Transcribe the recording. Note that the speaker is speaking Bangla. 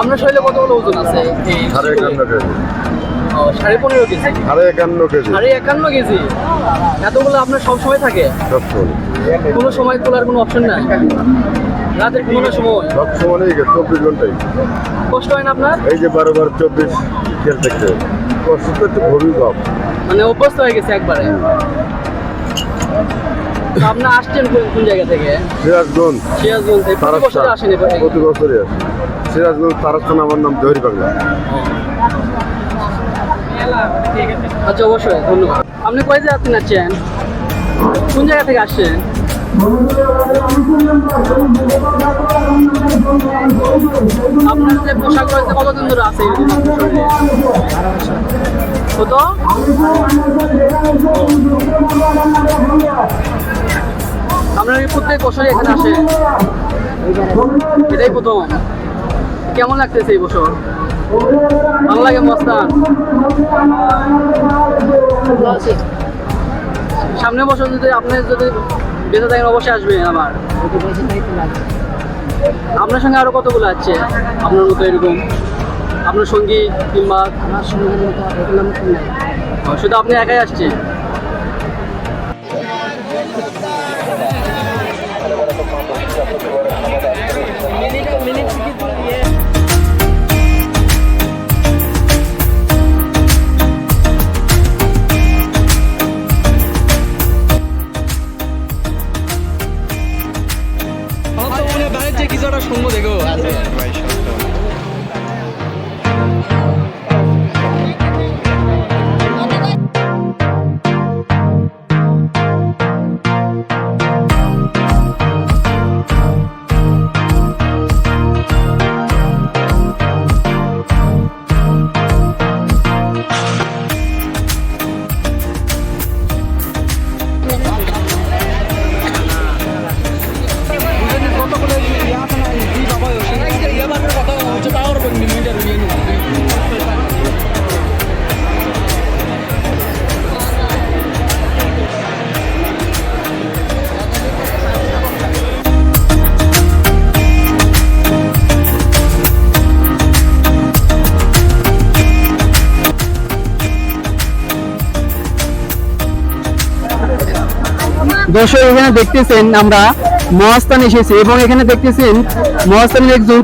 আপনার শরীরে কতগুলো ওজন আছে? সাড়ে একান্ন কেজি। ও, সাড়ে পনেরো কেজি? সাড়ে একান্ন কেজি। সাড়ে একান্ন কেজি? এতগুলো আপনার সব সময় থাকে? সবসময়। কোনো সময় তোলার কোনো অপশন নাই? রাতের কোনো সময়? সব সময় চব্বিশ ঘন্টাই। কষ্ট হয় না আপনার? এই যে বারো বার চব্বিশ খেল দেখতে কষ্ট তো একটু খুবই কম। মানে অভ্যস্ত হয়ে গেছে একবারে। তো আপনার আসছেন কোন জায়গা থেকে? সিরাজগঞ্জ। সিরাজগঞ্জ থেকে প্রতি বছর আসেন প্রতি বছরই আসে। সিরাজগঞ্জ তারাস্তান আমার নাম জহরি বাংলা আচ্ছা অবশ্যই ধন্যবাদ। আপনি কয় জায়গা থেকে আসছেন? কোন জায়গা থেকে আসছেন? আপনার যে পোশাক রয়েছে কতদিন ধরে আছে কত? আপনার প্রত্যেক বছরই এখানে আসে। এটাই প্রথম। কেমন লাগতেছে এই বছর? ভালো লাগে মস্তান সামনে বছর যদি আপনি যদি বেঁচে থাকেন অবশ্যই আসবেন আমার। আপনার সঙ্গে আরও কতগুলো আছে? আপনার মতো এরকম। আপনার সঙ্গী কিংবা আমার শুধু আপনি একাই আসছেন? কিছু একটা সঙ্গ দেখো? দর্শক এখানে দেখতেছেন আমরা মহাস্থান এসেছি এবং এখানে দেখতেছেন মহাস্থানের একজন